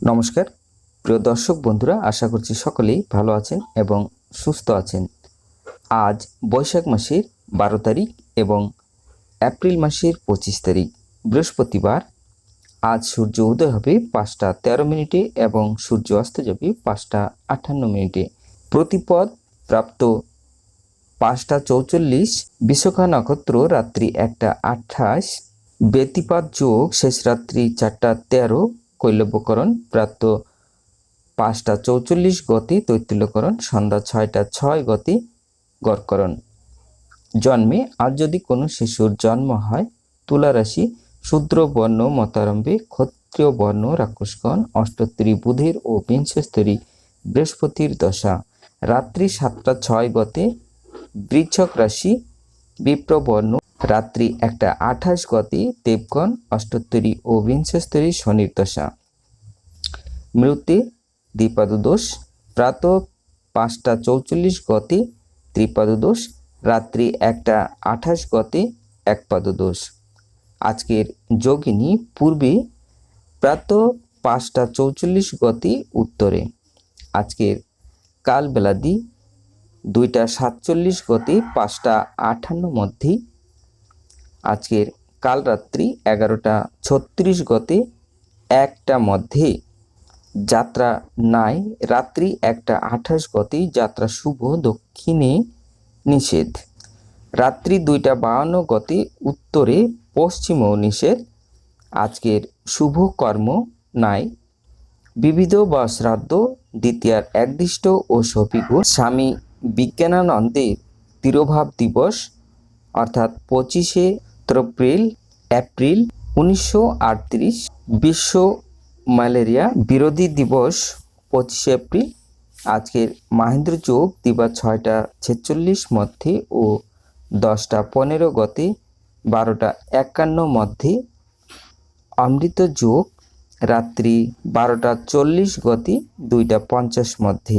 নমস্কার। প্রিয় দর্শক বন্ধুরা, আশা করছি সকলেই ভালো আছেন এবং সুস্থ আছেন। আজ বৈশাখ মাসের বারো তারিখ এবং এপ্রিল মাসের পঁচিশ তারিখ, বৃহস্পতিবার। আজ সূর্য উদয় হবে পাঁচটা তেরো মিনিটে এবং সূর্য অস্ত যাবে পাঁচটা আটান্ন মিনিটে। প্রতিপদ প্রাপ্ত পাঁচটা চৌচল্লিশ বিশ্বকা নক্ষত্র রাত্রি একটা আঠাশ। ব্যতিপাত যোগ শেষ রাত্রি চারটা তেরো কৈলব্যকরণ প্রাপ্ত পাঁচটা চৌচল্লিশ গতি তৈতুল্যকরণ, সন্ধ্যা ছয়টা ছয় গতি গড়করণ। জন্মে আজ যদি কোনো শিশুর জন্ম হয় তুলা রাশি শূদ্র বর্ণ, মতারম্ভে, ক্ষত্রিয় বর্ণ রাক্ষসগণ অষ্টোত্তরী বুধের ও বিংশস্তরী বৃহস্পতির দশা। রাত্রি সাতটা ছয় গতে বৃচ্ছক রাশি, বিপ্রবর্ণ রাত্রি একটা আঠাশ গতি দেবগণ, অষ্টোত্তরী ও বিংশস্তরী শনির দশা মৃত্যু, দ্বিপাদদোষ, প্রাত পাঁচটা চৌচল্লিশ গতি, ত্রিপাদদোষ, রাত্রি একটা আঠাশ গতি এক পাদদোষ আজকের যোগিনী পূর্বে প্রাত পাঁচটা চৌচল্লিশ গতি উত্তরে। আজকের কালবেলাদি দুইটা সাতচল্লিশ গতি, পাঁচটা আটান্ন মধ্যে আজকের কাল রাত্রি এগারোটা ছত্রিশ গতি একটা মধ্যে যাত্রা নাই, রাত্রি একটা আঠাশ গতি যাত্রা শুভ, দক্ষিণে নিষেধ। রাত্রি দুইটা বাহান্ন গতি উত্তরে পশ্চিমও নিষেধ। আজকের শুভ কর্ম নাই। বিবিধ বা শ্রাদ্ধ, দ্বিতীয়ার একদিষ্ট ও সপিগ স্বামী বিজ্ঞানানন্দের তিরোভাব দিবস, অর্থাৎ পঁচিশে এপ্রিল এপ্রিল উনিশশো বিশ্ব ম্যালেরিয়া বিরোধী দিবস, পঁচিশে এপ্রিল। আজকের মাহেন্দ্র যোগ দিবা ছয়টা ছেচল্লিশ মধ্যে ও দশটা পনেরো গতে, বারোটা একান্ন মধ্যে। অমৃত যোগ রাত্রি বারোটা চল্লিশ গতি, দুইটা পঞ্চাশ মধ্যে।